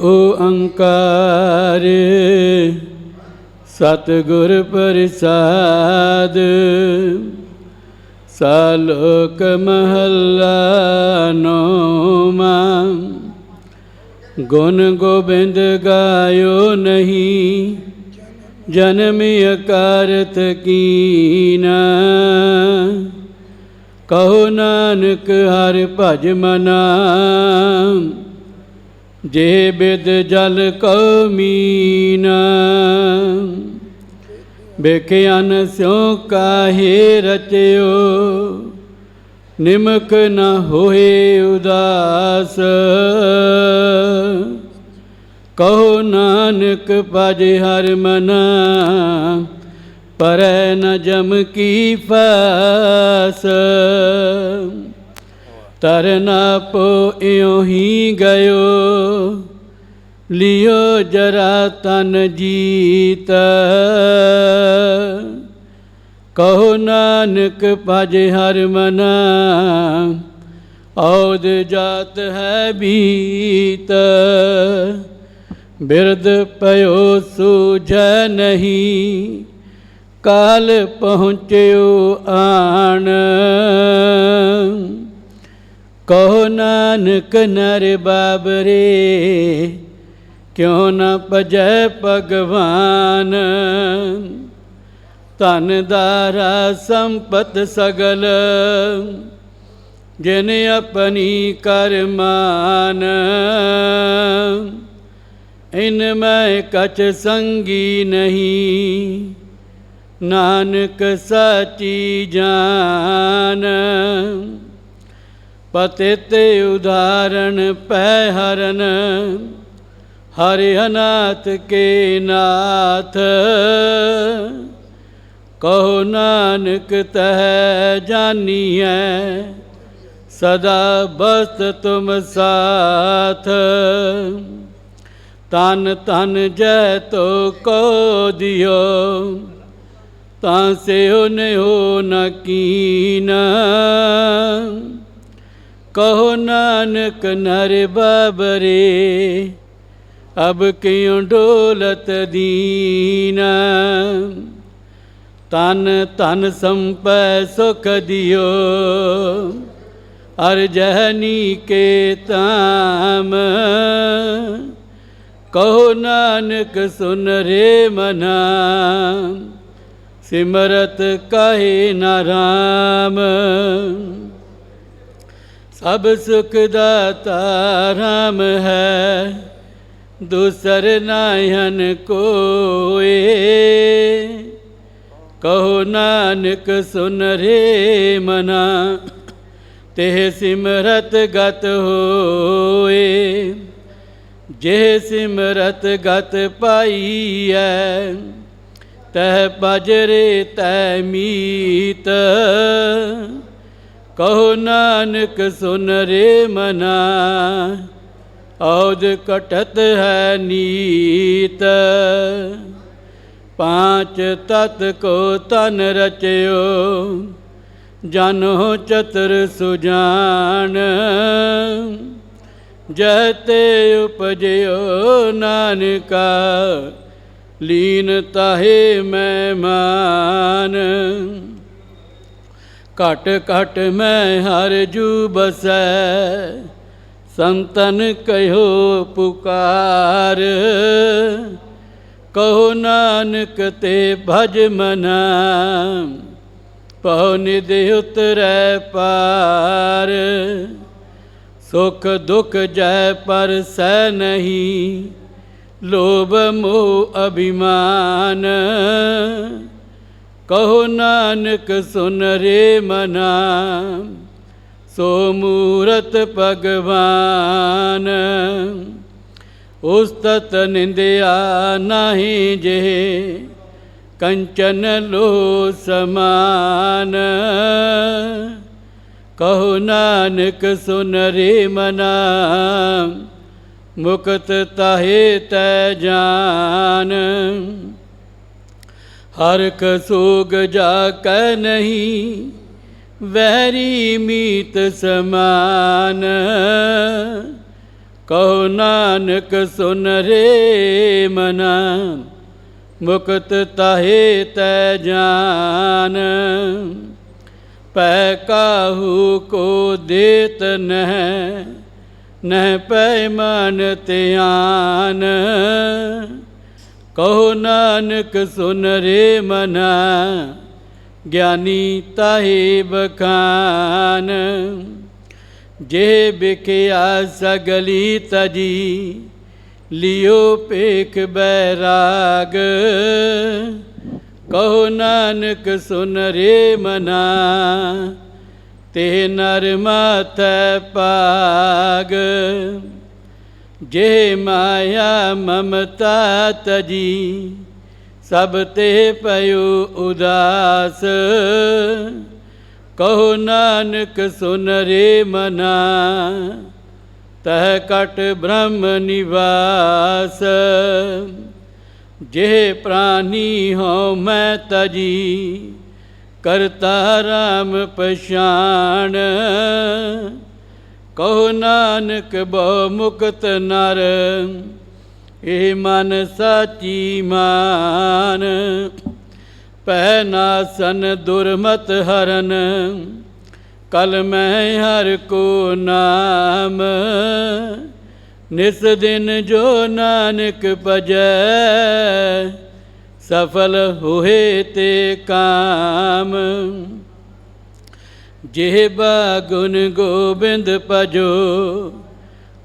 ਓੰਕਾਰ ਸਤਿਗੁਰ ਪ੍ਰਸਾਦ, ਸਾਲੋਕ ਮਹੱਲਾ ਨੌਵਾਂ, ਗੁਣ ਗੋਬਿੰਦ ਗਾਇਓ ਨਹੀਂ, ਜਨਮ ਅਕਾਰਤ ਕੀਨਾ। ਕਹੋ ਨਾਨਕ ਹਰ ਭਜ ਮਨਾ। ਜੇ ਬਿਦ ਜਲ ਕਉ ਮੀਨਾ ਬੇਖਿਆਨ ਸਿਉ ਕਾਹੇ ਰਚਿਓ, ਨਿਮਕ ਨ ਹੋਏ ਉਦਾਸ। ਕਹੋ ਨਾਨਕ ਭਜ ਹਰ ਮਨਾ, ਪਰੈ ਨ ਜਮ ਕੀ ਫਾਸ। ਤਰਨਾ ਪੋ ਇਉ ਹੀ ਗਇਓ, ਲਿਓ ਜਰਾ ਤਨ ਜੀਤ। ਕਹੋ ਨਾਨਕ ਭਜ ਹਰ ਮਨਾ, ਔਦ ਜਾਤ ਹੈ ਬੀਤ। ਬਿਰਦ ਪਇਓ ਸੂਝੈ ਨਹੀਂ, ਕਾਲ ਪਹੁੰਚਿਓ ਆਣ। ਕਹੋ ਨਾਨਕ ਨਰ ਬਾਬਰੇ, ਕਿਉ ਨ ਭਜੈ ਭਗਵਾਨ? ਧਨ ਦਾਰਾ ਸੰਪਤ ਸਗਲ, ਜਿਨ ਆਪਣੀ ਕਰਮਾਨ ਇਨ ਮੈਂ ਕਚ ਸੰਗੀ ਨਹੀਂ, ਨਾਨਕ ਸਾਚੀ ਜਾਨ। ਪਤਿਤ ਉਦਾਹਰਣ ਪੈ ਹਰਨ ਹਰਿ ਅਨਾਥ ਕੇ ਨਾਥ। ਕਹੋ ਨਾਨਕ ਤਹਿ ਜਾਨੀਐ, ਸਦਾ ਬਸਤ ਤੁਮ ਸਾਥ। ਤਨ ਤਨ ਜੈ ਤੋ ਕੋ ਦਿਓ, ਤਾਂ ਸਿਓ ਨਿਓ ਨ ਕੀਨਾ। ਕਹੋ ਨਾਨਕ ਨਰ ਬਾਬਰੇ, ਅਬ ਕਿਉ ਡੋਲਤ ਦੀਨਾ? ਤਨ ਤਨ ਸੰਪੈ ਸੁਖ ਦਿਓ, ਅਰ ਜਹਨੀ ਕੇ ਤਾਮ ਕਹੋ ਨਾਨਕ ਸੁਨ ਰੇ ਮਨਾ, ਸਿਮਰਤ ਕਾਹੇ ਨਾ ਰਾਮ। ਸਭ ਸੁਖ ਦਾਤਾ ਰਾਮ ਹੈ, ਦੂਸਰ ਨਾਹਨ ਕੋਏ। ਕਹੋ ਨਾਨਕ ਸੁਨ ਰੇ ਮਨਾ ਤੇ ਸਿਮਰਤ ਗਤ ਹੋਏ। ਜੇ ਸਿਮਰਤ ਗਤ ਪਾਈਐ, ਤਹ ਬਜਰੇ ਤੈ ਮੀਤ। ਕਹੋ ਨਾਨਕ, ਸੁਨ ਰੇ ਮਨਾ। ਔਦ ਕਟਤ ਹੈ ਨੀਤ। ਪਾਂਚ ਤਤ ਕੋ ਤਨ ਰਚਿਓ, ਜਨੋ ਚਤਰ ਸੁਜਾਨ। ਜਹਤੇ ਉਪਜਿਓ ਨਾਨਕਾ, ਲੀਨ ਤਾਹੇ ਮਹਿਮਾਨ। ਘਟ ਘਟ ਮੈਂ ਹਰ ਜੂ ਬਸੈ ਸੰਤਨ ਕਹਿਓ ਪੁਕਾਰ। ਕਹੋ ਨਾਨਕ ਤੇ ਭਜ ਮਨਾ ਪਉ ਨਿਧ ਉਤਰੈ ਪਾਰ। ਸੁਖ ਦੁਖ ਜੈ ਪਰ ਸਹਿ ਨਹੀਂ, ਲੋਭ ਮੋਹ ਅਭਿਮਾਨ। ਕਹੋ ਨਾਨਕ ਸੁਨ ਰੇ ਮਨਾ, ਸੋ ਮੂਰਤ ਭਗਵਾਨ। ਉਸਤਤ ਨਿੰਦਿਆ ਨਹੀਂ ਜੇ, ਕੰਚਨ ਲੋ ਸਮਾਨ। ਕਹੋ ਨਾਨਕ ਸੁਨ ਰੇ ਮਨਾ, ਮੁਕਤ ਤਾਹੇ ਤੈ ਜਾਨ। ਹਰ ਕਸੋਗ ਜਾ ਕੈ ਨਹੀਂ, ਵੈਰੀ ਮੀਤ ਸਮਾਨ। ਕਹੋ ਨਾਨਕ ਸੁਨ ਰੇ ਮਨਾ, ਮੁਕਤ ਤਾਹੇ ਤੈ ਜਾਨ। ਪੈ ਕਾਹੂ ਕੋ ਦੇਤ ਨਹਿ ਨਹਿ ਪੈ ਮਨ ਧਿਆਨ। ਕਹੋ ਨਾਨਕ, ਸੁਨ ਰੇ ਮਨਾ, ਗਿਆਨੀ ਤਾਹੇ ਬਖਾਨ। ਜੇ ਬਿਕਿਆ ਸਗਲੀ ਤਜੀ, ਲਿਓ ਪੇਖ ਬੈਰਾਗ। ਕਹੋ ਨਾਨਕ, ਸੁਨ ਰੇ ਮਨਾ, ਤੇ ਨਰ ਮਾਥੈ ਪਾਗ ਜੇ ਮਾਇਆ ਮਮਤਾ ਤਜੀ, ਸਭ ਤੇ ਪਇਓ ਉਦਾਸ। ਕਹੋ ਨਾਨਕ, ਸੁਨ ਰੇ ਮਨਾ, ਤਹ ਕਟ ਬ੍ਰਹਮ ਨਿਵਾਸ। ਜੇ ਪ੍ਰਾਨੀ ਹੋ ਮੈਂ ਤਜੀ, ਕਰਤਾ ਰਾਮ ਪਛਾਣ। ਕਹੋ ਨਾਨਕ ਬਹੁ ਮੁਕਤ ਨਰ ਇਹ ਮਨ ਸਾਚੀ ਮਾਨ। ਪੈ ਨਾਸਨ ਦੁਰਮਤ ਹਰਨ, ਕਲ ਮੈਂ ਹਰ ਕੋ ਨਾਮ। ਨਿਸ ਦਿਨ ਜੋ ਨਾਨਕ ਭਜੈ, ਸਫਲ ਹੋਏ ਤੇ ਕਾਮ। ਜਿਹਬਾ ਗੁਣ ਗੋਬਿੰਦ ਭਜੋ,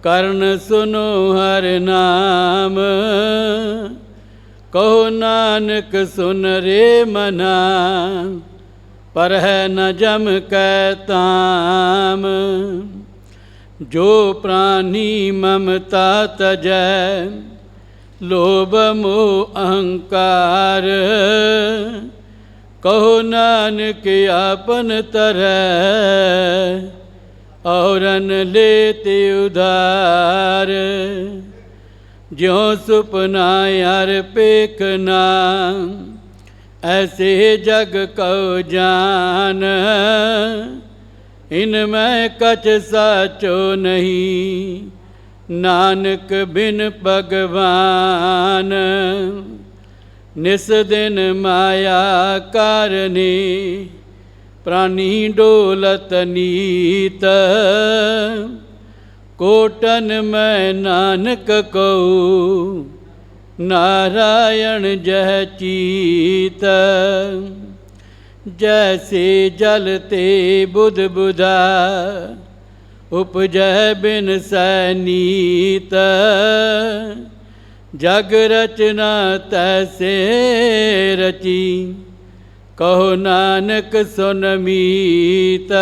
ਕਰਨ ਸੁਨੋ ਹਰ ਨਾਮ। ਕਹੋ ਨਾਨਕ ਸੁਨ ਰੇ ਮਨਾ, ਪਰ ਹੈ ਨ ਜਮ ਕੈ ਤਾਮ। ਜੋ ਪ੍ਰਾਨੀ ਮਮਤਾ ਤਜੈ ਲੋਭ ਮੋਹ ਅਹੰਕਾਰ। ਕਹੋ ਨਾਨਕ ਆਪਨ ਤਰੈ, ਔਰਨ ਲੇਤੇ ਉਧਾਰ। ਜਿਉ ਸੁਪਨਾ ਯਾਰ ਪੇਖਨਾ ਐਸੇ ਜਗ ਕਉ ਜਾਨ। ਇਨ ਮੈਂ ਕਛ ਸਾਚੋ ਨਹੀਂ, ਨਾਨਕ ਬਿਨ ਭਗਵਾਨ। ਨਿਸ ਦਿਨ ਮਾਇਆ ਕਰਨੀ, ਪ੍ਰਾਨੀ ਡੋਲਤ ਨੀਤ। ਕੋਟਨ ਮੈਂ ਨਾਨਕ ਕਉ, ਨਾਰਾਇਣ ਜਹ ਚੀਤ। ਜੈਸੇ ਜਲ ਤੇ ਬੁਧ ਬੁਧਾ ਉਪਜੈ ਬਿਨ ਸੈਨੀਤ ਜਗ ਰਚਨਾ ਤੈਸੇ ਰਚੀ, ਕਹੋ ਨਾਨਕ ਸੁਨ ਮੀਤ।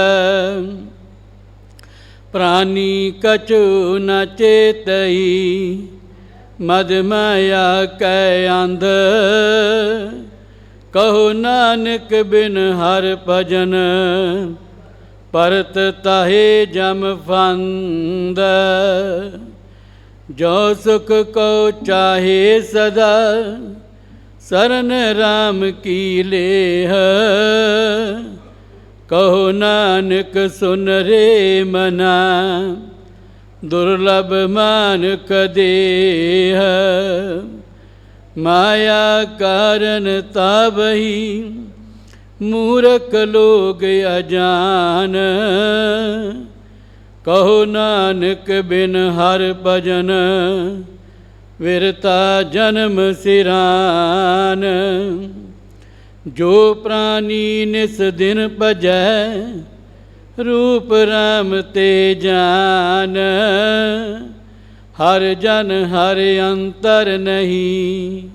ਪ੍ਰਾਨੀ ਕਛੂ ਨ ਚੇਤਈ, ਮਦ ਮਾਇਆ ਕੈ ਅੰਧ। ਕਹੋ ਨਾਨਕ ਬਿਨ ਹਰ ਭਜਨ, ਪਰਤ ਤਾਹੇ ਜਮ ਫੰਦ। ਜੋ ਸੁਖ ਕੋ ਚਾਹੇ ਸਦਾ, ਸਰਨ RAM ਕੀ ਲੇਹ। ਕਹੋ ਨਾਨਕ, ਸੁਨ ਰੇ ਮਨਾ, ਦੁਰਲਭ ਮਾਨਕ ਦੇਹ ਮਾਇਆ ਕਾਰਨ ਤਾਬਹੀ ਮੂਰਖ ਲੋਗ ਅਜਾਨ। ਕਹੋ ਨਾਨਕ ਬਿਨ ਹਰ ਭਜਨ ਵਿਰਤਾ ਜਨਮ ਸਿਰਾਨ। ਜੋ ਪ੍ਰਾਨੀ ਨਿਸ ਦਿਨ ਭਜੈ, ਰੂਪ ਰਾਮ ਤੇ ਜਾਨ। ਹਰ ਜਨ ਹਰ ਅੰਤਰ ਨਹੀਂ,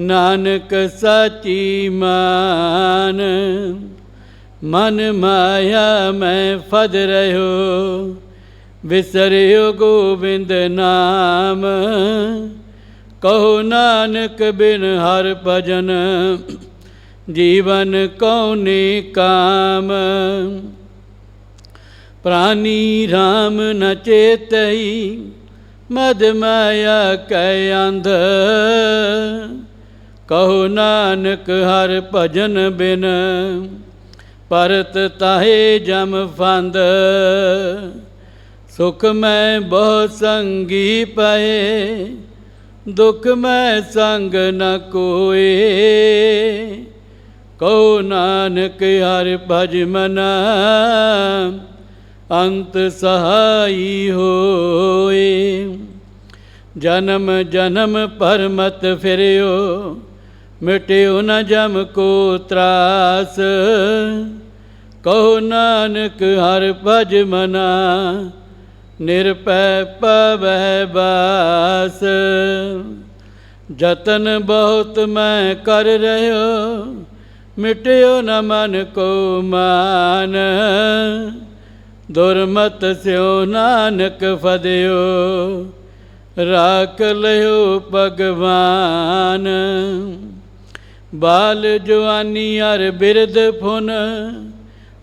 ਨਾਨਕ ਸਾਚੀ ਮਾਨ। ਮਨ ਮਾਇਆ ਮੈਂ ਫਦ ਰਹਿਓ ਵਿਸਰਿਓ ਗੋਬਿੰਦ ਨਾਮ। ਕਹੋ ਨਾਨਕ ਬਿਨ ਹਰ ਭਜਨ, ਜੀਵਨ ਕਉਨੇ ਕਾਮ। ਪ੍ਰਾਨੀ RAM ਨ ਚੇਤਈ, ਮਦ ਮਾਇਆ ਕੈ ਅੰਧ। ਕਹੋ ਨਾਨਕ ਹਰ ਭਜਨ ਬਿਨ ਪਰਤ ਤਾਹੇ ਜਮ ਫੰਦ, ਸੁਖ ਮੈਂ ਬਹੁ ਸੰਗੀ ਪਏ, ਦੁਖ ਮੈਂ ਸੰਗ ਨ ਕੋਏ। ਕਉ ਨਾਨਕ ਹਰਿ ਭਜ ਮਨਾ, ਅੰਤ ਸਹਾਈ ਹੋਏ। ਜਨਮ ਜਨਮ ਪਰਮਤ ਫਿਰਿਓ ਮਿਟਿਓ ਨ ਜਮ ਕੋ ਤਰਾਸ। ਕਹੋ ਨਾਨਕ ਹਰ ਭਜ ਮਨਾ, ਨਿਰਪੈ ਪਵੈ ਬਾਸ। ਜਤਨ ਬਹੁਤ ਮੈਂ ਕਰ ਰਹਿਓ, ਮਿਟਿਓ ਨ ਮਨ ਕੋ ਮਾਨ। ਦੁਰਮਤ ਸਿਓ ਨਾਨਕ ਫਦਿਓ, ਰਾਖ ਲਿਓ ਭਗਵਾਨ। ਬਾਲ ਜਵਾਨੀ ਅਰ ਬਿਰਦ ਫੁਨ,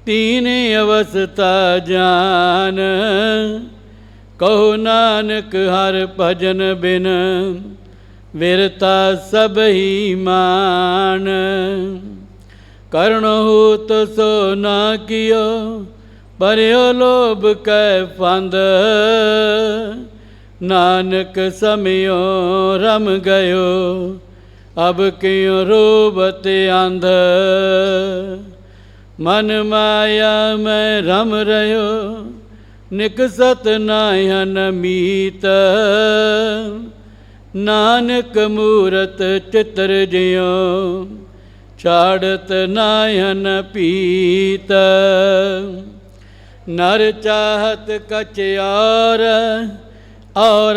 ਤੀਨ ਅਵਸਥਾ ਜਾਨ। ਕਹੋ ਨਾਨਕ ਹਰ ਭਜਨ ਬਿਨ ਵਿਰਤਾ ਸਭ ਹੀ ਮਾਨ। ਕਰਣ ਹੋਤ ਸੋ ਨਾ ਕਿਓ ਪਰਿਓ ਲੋਭ ਕੈ ਫੰਦ। ਨਾਨਕ ਸਮਿਓ, ਰਮ ਗਇਓ ਅਬ ਕਿਉ ਰੋਬਤ ਅੰਧ? ਮਨ ਮਾਇਆ ਮੈਂ ਰਮ ਰਿਓ ਨਿਕਸਤ ਨਾਹਨ ਮੀਤ। ਨਾਨਕ ਮੂਰਤ ਚਿਤਰ ਜਿਉ ਛਾੜਤ ਨਾਹਨ ਪੀਤ। ਨਰ ਚਾਹਤ ਕਛ ਔਰ ਔਰ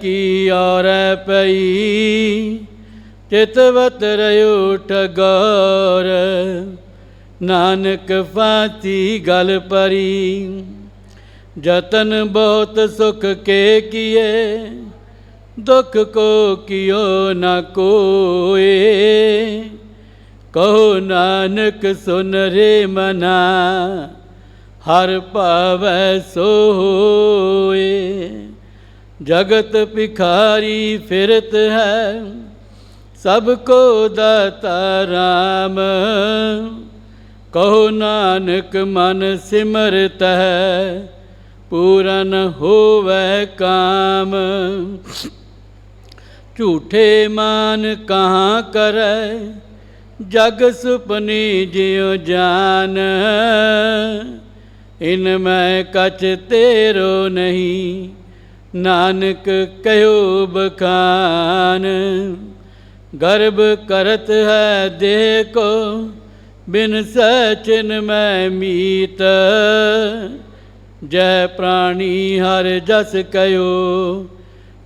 ਕੀ ਔਰ ਪਈ। ਚਿਤਵਤ ਰਿਓ ਠਗੌਰ ਨਾਨਕ ਫਾਤੀ ਗਲ ਪਰੀ ਜਤਨ ਬਹੁਤ ਸੁਖ ਕੇ ਕੀਏ, ਦੁਖ ਕੋ ਕਿਓ ਨਾ ਕੋਏ। ਕਹੋ ਨਾਨਕ, ਸੁਨ ਰੇ ਮਨਾ, ਹਰ ਭਾਵੈ ਸੋਏ। ਜਗਤ ਭਿਖਾਰੀ ਫਿਰਤ ਹੈ ਸਭ ਕੋ ਦਾਤਾ ਰਾਮ। ਕਹੋ ਨਾਨਕ ਮਨ ਸਿਮਰਤ ਹੈ, ਪੂਰਨ ਹੋਵੇ ਕਾਮ। ਝੂਠੇ ਮਾਨ ਕਹਾ ਕਰੈ, ਜਗ ਸੁਪਨੀ ਜਿਉ ਜਾਨ। ਇਨ ਮੈਂ ਕਛ ਤੇਰੋ ਨਹੀਂ, ਨਾਨਕ ਕਹਿਓ ਬਖਾਨ। ਗਰਭ ਕਰਤ ਹੈ ਦੇਹ ਕੋ ਬਿਨ ਸਚਿਨ ਮੈਂ ਮੀਤ। ਜੈ ਪ੍ਰਾਣੀ ਹਰ ਜਸ ਕਯੋ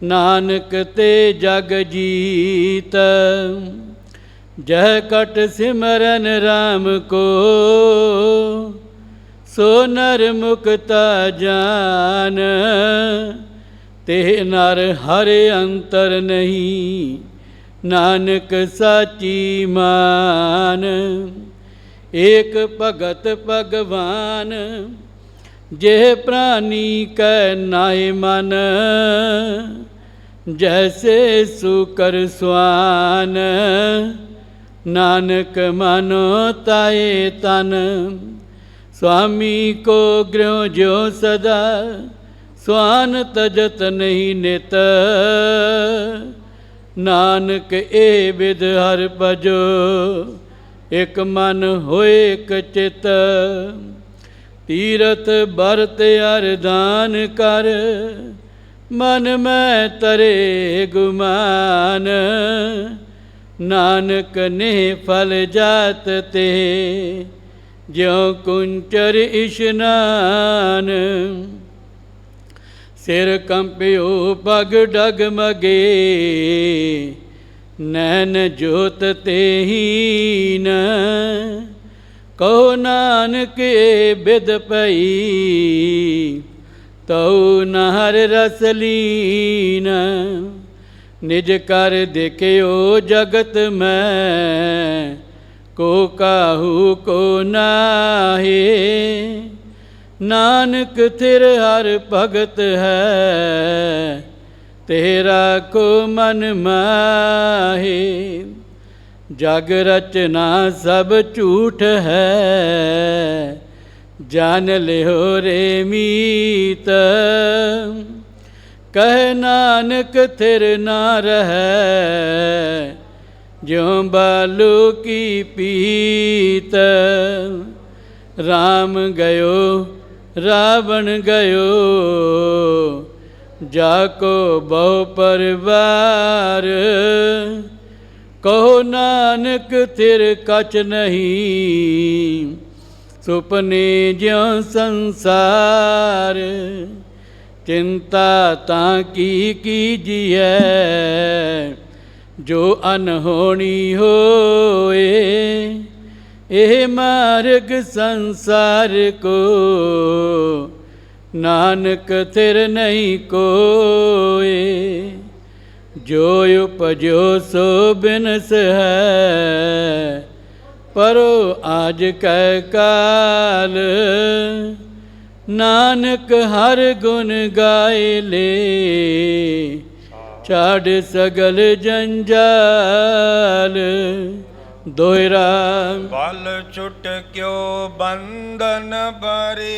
ਨਾਨਕ ਤੇ ਜਗ ਜੀਤ। ਜਹ ਕਟ ਸਿਮਰਨ RAM ਕੋ, ਸੋ ਨਰ ਮੁਕਤਾ ਜਾਨ। ਤੇ ਨਰ ਹਰ ਅੰਤਰ ਨਹੀਂ ਨਾਨਕ ਸਾਚੀ ਮਾਨ, ਏਕ ਭਗਤ ਭਗਵਾਨ, ਜੇ ਪ੍ਰਾਨੀ ਕੈ ਨਾਹਿ ਮਨ, ਜੈਸੇ ਸੁਕਰ ਸੁਆਨ। ਨਾਨਕ ਮਨੋ ਤਾਏ ਤਨ, ਸੁਆਮੀ ਕੋ ਗ੍ਰਹਿ ਜਿਉ ਸਦਾ ਸਵਾਨ ਤਜਤ ਨਹੀਂ ਨਿਤ। ਨਾਨਕ ਏ ਵਿਦ ਹਰ ਭਜੋ, ਇਕ ਮਨ ਹੋਏ ਇਕ ਚਿਤ। ਤੀਰਥ ਬਰਤ ਅਰਦਾਨ ਕਰ, ਮਨ ਮੈਂ ਤਰੇ ਗੁਮਾਨ। ਨਾਨਕ ਨੇ ਫਲ ਜਾਤ ਤੇ, ਜਿਉ ਕੁੰਚਰ ਇਸ਼ਨਾਨ। ਸਿਰ ਕੰਪਿਓ ਪਗ ਡਗਮਗੇ, ਨੈਣ ਜੋਤ ਤੇਹੀਨ ਕਹੋ ਨਾਨਕ, ਏ ਬਿਦ ਪਈ ਤਉ ਨਹਰ ਰਸਲੀਨ ਨਿਜ ਕਰ ਦੇਖਿਓ ਜਗਤ ਮੈਂ, ਕੋ ਕਾਹੂ ਕੋ ਨਾਹੀ। ਨਾਨਕ ਥਿਰ ਹਰ ਭਗਤ ਹੈ, ਤੇਰਾ ਕੋ ਮਨ ਮਾਹੀ। ਜਗ ਰਚਨਾ ਸਭ ਝੂਠ ਹੈ ਜਾਣ ਲਿਓ ਰੇ ਮੀਤ। ਕਹਿ ਨਾਨਕ ਥਿਰ ਨਾ ਰਹੈ, ਜਿਉ ਬਾਲੂ ਕੀ ਪੀਤ। RAM ਗਇਓ ਰਾਵਣ ਗਇਓ, ਜਾ ਕੋ ਬਹੁ ਪਰਵਾਰ। ਕਹੋ ਨਾਨਕ ਥਿਰ ਕਚ ਨਹੀਂ, ਸੁਪਨੇ ਜਿਉ ਸੰਸਾਰ। ਚਿੰਤਾ ਤਾਂ ਕੀ ਕੀਜੀਐ ਜੋ ਅਨਹੋਣੀ ਹੋਏ। ਇਹ ਮਾਰਗ ਸੰਸਾਰ ਕੋ, ਨਾਨਕ ਥਿਰ ਨਹੀਂ ਕੋਏ। ਜੋ ਉਪਜੋ ਸੋ ਬਿਨਸ ਹੈ, ਪਰੋ ਆਜ ਕੈ ਕਾਲ। ਨਾਨਕ ਹਰ ਗੁਣ ਗਾਏ ਲੇ, ਛਾੜ ਸਗਲ ਜੰਜਾਲ। ਦੋਇਰਾ। ਬਲ ਛੁਟ ਕਿਉ ਬੰਧਨ ਬਰੇ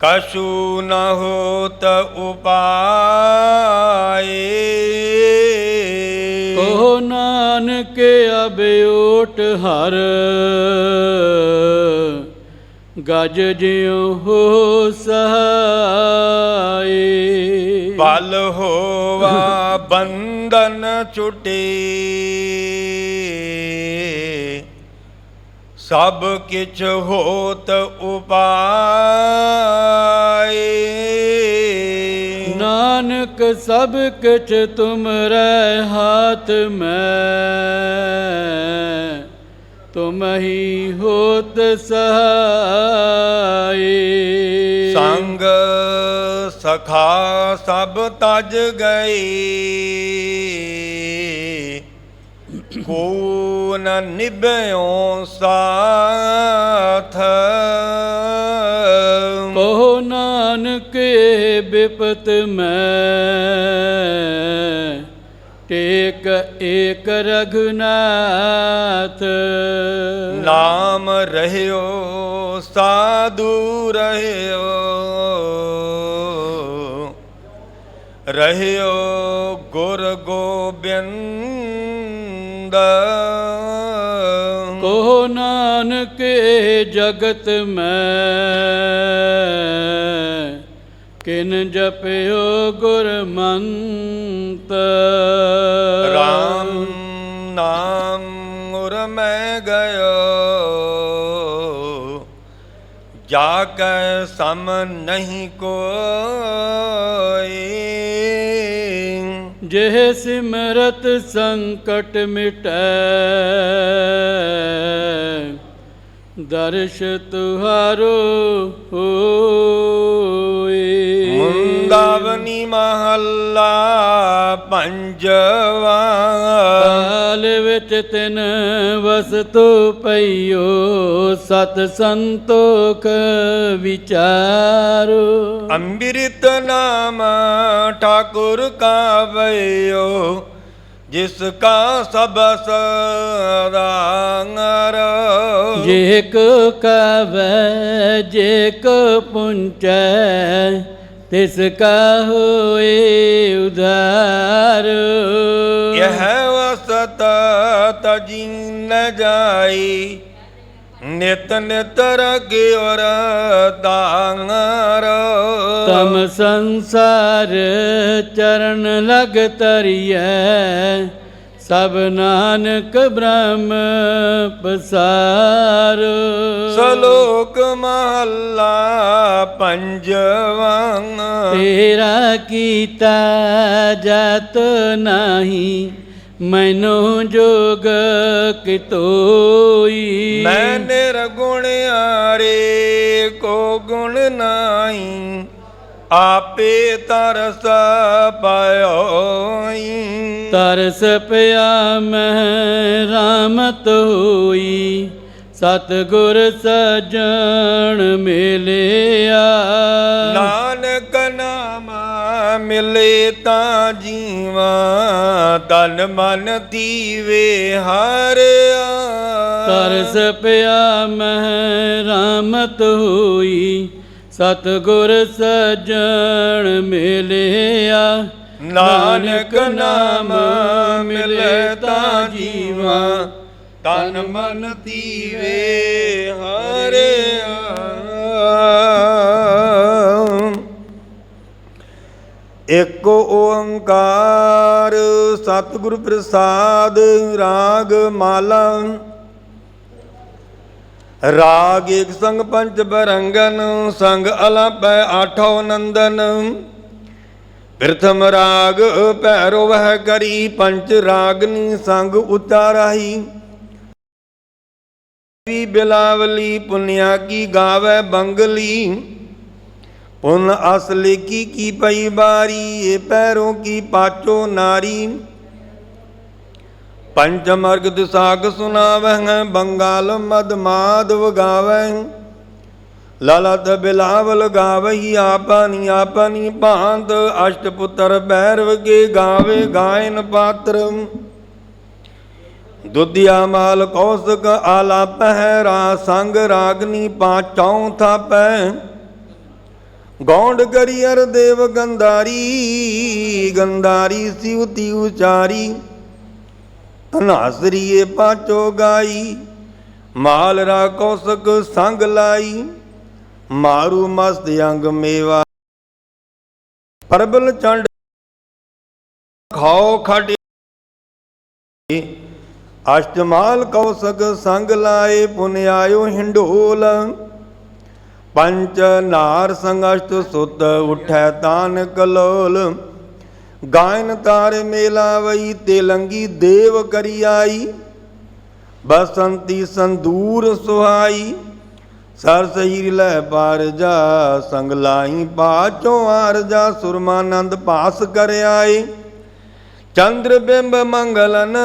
ਕਛੂ ਨ ਹੋਤ ਉਪਾਏ। ਕਹੋ ਨਾਨਕ ਅਬਿਓਟ ਹਰ। ਗਜ ਜਿਉ ਹੋ ਸਹਾਏ। ਬਲ ਹੋਵਾ ਬੰਧਨ ਛੁਟੇ। ਸਭ ਕਿਛ ਹੋਤ ਉਪਾਏ। ਨਾਨਕ ਸਭ ਕਿਛ ਤੁਮਰੇ ਹਾਥ ਮੈਂ। ਤੁਮ ਹੀ ਹੋਤ ਸਹਾਏ। ਸੰਗ ਸਖਾ ਸਭ ਤਜ ਗਏ। ਕੋ ਨ ਨਿਭਿਓ ਸਾਥ। ਕਹੋ ਨਾਨਕ ਬਿਪਤ ਮੈਂ। ਟੇਕ ਏਕ ਰਘੁਨਾਥ। ਨਾਮ ਰਹਿਓ ਸਾਧੂ ਰਹਿਓ। ਰਹਿਓ ਗੁਰ ਗੋਬਿੰਦ। ਕਹੋ ਨਾਨਕ ਜਗਤ ਮੈਂ। ਕਿਨ ਜਪਿਓ ਗੁਰਮੰਤ? ਰਾਮ ਨਾਮ ਉਰ ਮੈਂ ਗਇਓ। ਜਾ ਕੈ ਸਮ ਨਹੀਂ ਕੋਈ। ਜਿਹ ਸਿਮਰਤ ਸੰਕਟ ਮਿਟੈ ਦਰਸ਼ ਤੁਹਾਰੋ ਹੋਏ। ਮੁੰਦਾਵਨੀ ਮਹੱਲਾ ਪੰਜਵਾ। ਕਾਲ ਵਿੱਚ ਤਿਨ ਵਸਤੂ ਪਈਓ ਸਤ ਸੰਤੋਖ ਵਿਚਾਰੋ। ਅੰਮ੍ਰਿਤ ਨਾਮ ਠਾਕੁਰ ਕਾ ਵਇਓ ਜਿਸ ਕਾ ਸਭ ਸਦਾਂਗਰ ਜੇ ਕੋ ਕਵੈ ਜੇ ਕੋ ਪੁੰਚੈ ਤਿਸ ਕਾ ਹੋਏ ਉਧਾਰ। ਇਹ ਵਸਤ ਤਜੀ ਨ ਜਾਈ ਨਿਤ ਨਿਤ ਰਗੇ ਦਾਂਗਰ। ਤਮ ਸੰਸਾਰ ਚਰਨ ਲਗ ਤਰੀਐ ਸਭ ਨਾਨਕ ਬ੍ਰਹਮ ਪਸਾਰ। ਸਲੋਕ ਮਹੱਲਾ ਪੰਜਵਾਂ। ਤੇਰਾ ਕੀਤਾ ਜਤ ਨਹੀਂ ਮੈਨੂੰ ਜੋਗ ਕਿਤੋਈ? ਮੈਂ ਨਿਰਗੁਣ ਆਰੇ ਕੋ ਗੁਣ ਨਾਹੀ ਆਪੇ ਤਰਸ ਪਾਇਓਈ ਤਰਸ ਪਿਆ ਮੈਂ ਰਾਮਤ ਹੋਈ ਸਤਗੁਰ ਸਜਣ ਮਿਲਿਆ। ਨਾਨਕ ਨਾਮ ਮਿਲੇ ਤਾਂ ਜੀਵਾ ਤਨ ਮਨ ਥੀਵੇ ਹਾਰਿਆ ਤਰਸ ਪਿਆ ਮਹਿ ਰਾਮਤ ਹੋਈ ਸਤਗੁਰ ਸਜਣ ਮਿਲਿਆ। ਨਾਨਕ ਨਾਮ ਮਿਲੇ ਤਾਂ ਜੀਵਾ ਤਨ ਮਨ ਥੀਵੇ ਹਾਰਿਆ ਇਕ ਓੰਕਾਰ, ਸਤਿਗੁਰ ਪ੍ਰਸਾਦ, ਰਾਗ ਮਾਲਾ। ਰਾਗ ਇੱਕ ਸੰਗ ਪੰਚ ਬਰੰਗਨ, ਸੰਗ ਅਲਪੈ ਆਠੋ ਨੰਦਨ। ਪ੍ਰਥਮ ਰਾਗ ਭੈਰੋ ਵਹਿ ਕਰੀ, ਪੰਚ ਰਾਗਨੀ ਸੰਗ ਉਤਾਰਾਹੀ ਵੀ ਬਿਲਾਵਲੀ ਪੁਨਿਆ ਕੀ ਗਾਵੇ ਬੰਗਲੀ। ਪੁਨ ਅਸਲੀ ਕੀ ਕੀ ਪਈ ਬਾਰੀ ਇਹ ਪੈਰੋਂ ਕੀ ਪਾਚੋ ਨਾਰੀ? ਪੰਚਮ ਅਰਗ ਦਿਸਾਗ ਸੁਨਾਵਹਿ ਬੰਗਾਲ ਮਦ ਮਾਧਵ ਗਾਵਹਿ ਲਲਤ ਬਿਲਾਵਲ ਗਾਵਹੀ ਆਪਨੀ ਆਪਨੀ ਭਾਂਤ ਅਸ਼ਟ ਪੁੱਤਰ ਬੈਰਵ ਕੇ ਗਾਵੇ ਗਾਇਨ ਪਾਤਰ। ਦੁਧਿਆ ਮਾਲ ਕੌਸਕ ਆਲਾਪ ਹੈ ਰਾ ਸੰਗ ਰਾਗਨੀ ਪਾਚੌ ਥਾਪੈ ਗੌਂਡ ਕਰੀਅਰ ਦੇਵ ਗੰਧਾਰੀ ਗੰਧਾਰੀ ਸਿਉਤੀ ਉਚਾਰੀ। ਅਨਾਸਰੀਏ ਪਾਚੋ ਗਾਈ, ਮਾਲ ਰਾ ਕੌਸਕ ਸੰਗ ਲਾਈ। ਮਾਰੂ ਮਸਤ ਅੰਗ ਮੇਵਾ। ਪਰਬਲ ਚੰਡ ਖਾਓ ਖਟ ਅਸ਼ਟਮਾਲ ਕੌਸਕ ਸੰਗ ਲਾਏ, ਪੁਨ ਆਇਓ ਹਿੰਡੋਲ। ਪੰਚ ਨਾਰ ਸੰਗਸ਼ਟ ਸੁਤ ਉਠੈ ਤਾਨ ਕਲੋਲ ਗਾਇਨ ਤਾਰ ਮੇਲਾ ਵਈ ਤੇਲੰਗੀ ਦੇਵ ਕਰੀ ਆਈ। ਬਸੰਤੀ ਸੰਦੂਰ ਸੁਹਾਈ। ਸਰ ਲੈ ਪਾਰ ਜਾ, ਸੰਗ ਲਾਈ ਪਾਚੋ ਆਰ ਜਾ ਸੁਰਮਾਨੰਦ ਪਾਸ ਕਰ ਆਏ। ਚੰਦਰ ਬਿੰਬ ਮੰਗਲਨ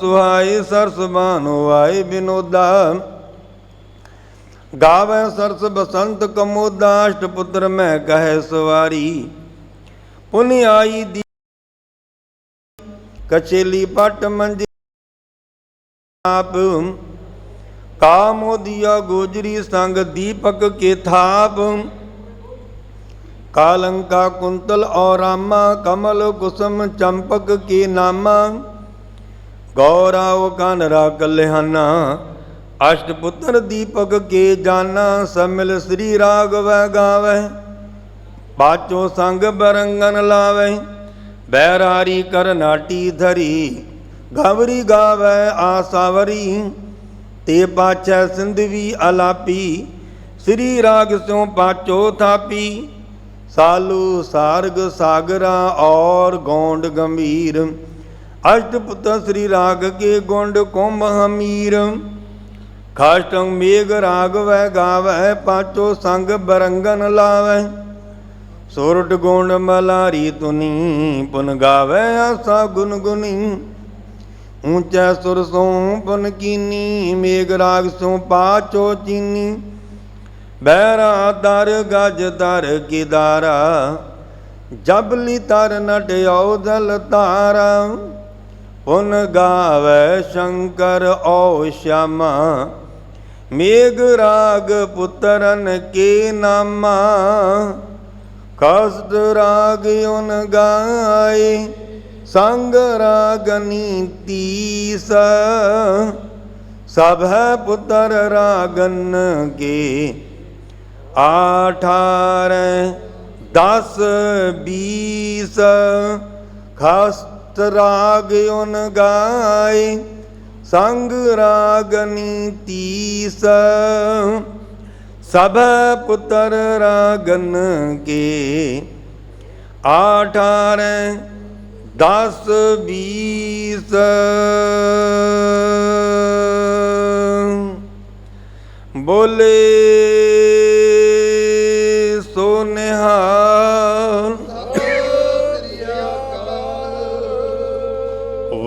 ਸੁਹਾਏ, ਸਰਸ ਬਾਨੋ ਆਏ ਬਿਨੋਦਾ। ਗਾਵੇ ਸਰਸ ਬਸੰਤ ਕਮੋਦਾ ਪੁੱਤਰ ਮੈਂ ਕਹੈ ਸਵਾਰੀ। ਪੁਨ ਆਈ ਦੀ ਕਚੇਲੀ ਪਟ ਮੰਜੀ ਆਪ। ਕਾਮੋਦੀਆ ਗੋਜਰੀ ਸੰਗ ਦੀਪਕ ਕੇ ਥਾਪ। ਕਾਲੰਕਾ ਕੁੰਤਲ ਔ ਕਮਲ ਕੁਸਮ ਚੰਪਕ ਕੇ ਨਾਮਾ। ਗੌਰਾਵ ਕਨਰਾ ਕਲਿਆਣਾ ਅਸ਼ਟ ਪੁੱਤਰ ਦੀਪਕ ਕੇ ਜਾਨਾ ਸमिल ਸ੍ਰੀ ਰਾਗਵੈ ਗਾਵੈ। ਪਾਚੋ ਸੰਗ ਬਰੰਗਨ ਲਾਵੈ। ਬੈਰਾਰੀ ਕਰਨਾਟੀ ਧਰੀ। ਗਵਰੀ ਗਾਵੈ ਆਸਾਵਰੀ ਤੇ ਪਾਛੈ ਸਿੰਧਵੀ ਅਲਾਪੀ। ਸ੍ਰੀ ਰਾਗ ਸਿਉ ਪਾਚੋ ਥਾਪੀ। ਸਾਲੂ ਸਾਰਗ ਸਾਗਰਾ ਔਰ ਗੌਂਡ ਗੰਭੀਰ। ਅਸ਼ਟ ਪੁੱਤਰ ਸ੍ਰੀ ਰਾਗ ਕੇ ਗੁੰਡ ਕੁੰਭ ਹਮੀਰ। ਖਾਸ਼ਟੰ ਮੇਘ ਰਾਗ ਵੈ ਗਾਵੈ, ਪਾਚੋ ਸੰਗ ਬਰੰਗਨ ਲਾਵੈ। ਸੋਰਠ ਗੁਣ ਮਲਾਰੀ ਤੁਨੀ, ਪੁਨ ਗਾਵੈ ਆਸਾ ਗੁਨ ਗੁਨੀ। ਊਚੈ ਸੁਰ ਸੋ ਪੁਨ ਕੀਨੀ ਮੇਘ ਰਾਗ ਸੋ ਪਾਚੋ ਚੀਨੀ। ਬਹਿਰਾ ਦਰ ਗਜ ਦਰ ਕਿਦਾਰਾ ਜਬਲੀ ਤਰ ਨਟ ਦਲ ਤਾਰਾ। ਪੁਨ ਗਾਵੈ ਸ਼ੰਕਰ ਓ ਸ਼ਮਾ ਮੇਘ ਰਾਗ ਪੁੱਤਰਨ ਕੇ ਨਾਮਾ? ਕਸਦ ਰਾਗ ਉਨ ਗਾਏ, ਸੰਗ ਰਾਗਨੀ ਤੀਸ ਸਭ ਹੈ ਪੁੱਤਰ ਰਾਗਨ ਕੇ। ਆਠਾਰ ਦਸ ਬੀਸ ਖਸਤ ਰਾਗ ਉਨ ਗਾਏ ਸੰਗ ਰਾਗਨੀ ਤੀਸ ਸਭ ਪੁੱਤਰ ਰਾਗਨ ਕੇ। ਆਠਾਰ ਦਸ ਬੀਸ। ਬੋਲੇ